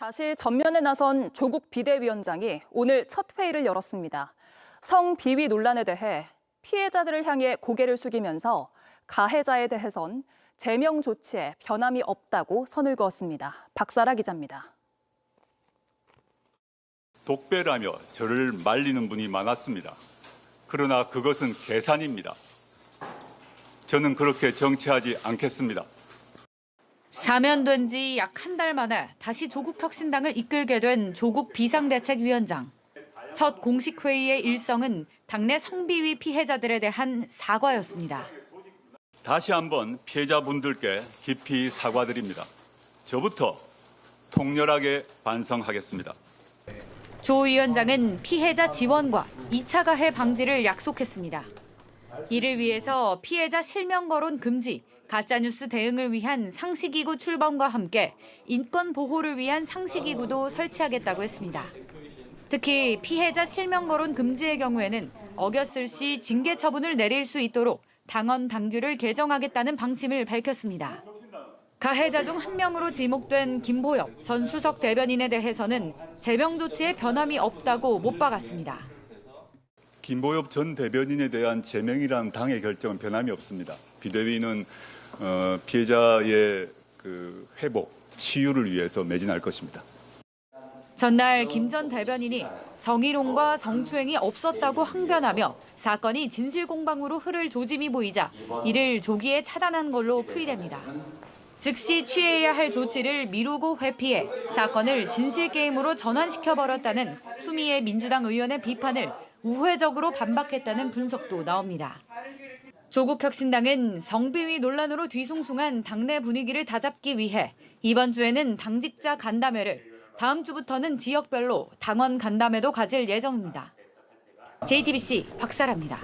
다시 전면에 나선 조국 비대위원장이 오늘 첫 회의를 열었습니다. 성비위 논란에 대해 피해자들을 향해 고개를 숙이면서 가해자에 대해선 제명 조치에 변함이 없다고 선을 그었습니다. 박사라 기자입니다. 독배라며 저를 말리는 분이 많았습니다. 그러나 그것은 계산입니다. 저는 그렇게 정치하지 않겠습니다. 사면된 지 약 한 달 만에 다시 조국 혁신당을 이끌게 된 조국 비상대책위원장. 첫 공식 회의의 일성은 당내 성비위 피해자들에 대한 사과였습니다. 다시 한번 피해자분들께 깊이 사과드립니다. 저부터 통렬하게 반성하겠습니다. 조 위원장은 피해자 지원과 2차 가해 방지를 약속했습니다. 이를 위해서 피해자 실명 거론 금지, 가짜뉴스 대응을 위한 상시기구 출범과 함께 인권 보호를 위한 상시기구도 설치하겠다고 했습니다. 특히 피해자 실명 거론 금지의 경우에는 어겼을 시 징계 처분을 내릴 수 있도록 당원 당규를 개정하겠다는 방침을 밝혔습니다. 가해자 중 한 명으로 지목된 김보엽 전 수석 대변인에 대해서는 제명 조치에 변함이 없다고 못 박았습니다. 김보엽 전 대변인에 대한 제명이라는 당의 결정은 변함이 없습니다. 비대위는 어, 피해자의 그 회복, 치유를 위해서 매진할 것입니다. 전날 김 전 대변인이 성희롱과 성추행이 없었다고 항변하며 사건이 진실 공방으로 흐를 조짐이 보이자 이를 조기에 차단한 걸로 풀이됩니다. 즉시 취해야 할 조치를 미루고 회피해 사건을 진실 게임으로 전환시켜 버렸다는 추미애 민주당 의원의 비판을 우회적으로 반박했다는 분석도 나옵니다. 조국 혁신당은 성비위 논란으로 뒤숭숭한 당내 분위기를 다잡기 위해 이번 주에는 당직자 간담회를 다음 주부터는 지역별로 당원 간담회도 가질 예정입니다. JTBC 박사라입니다.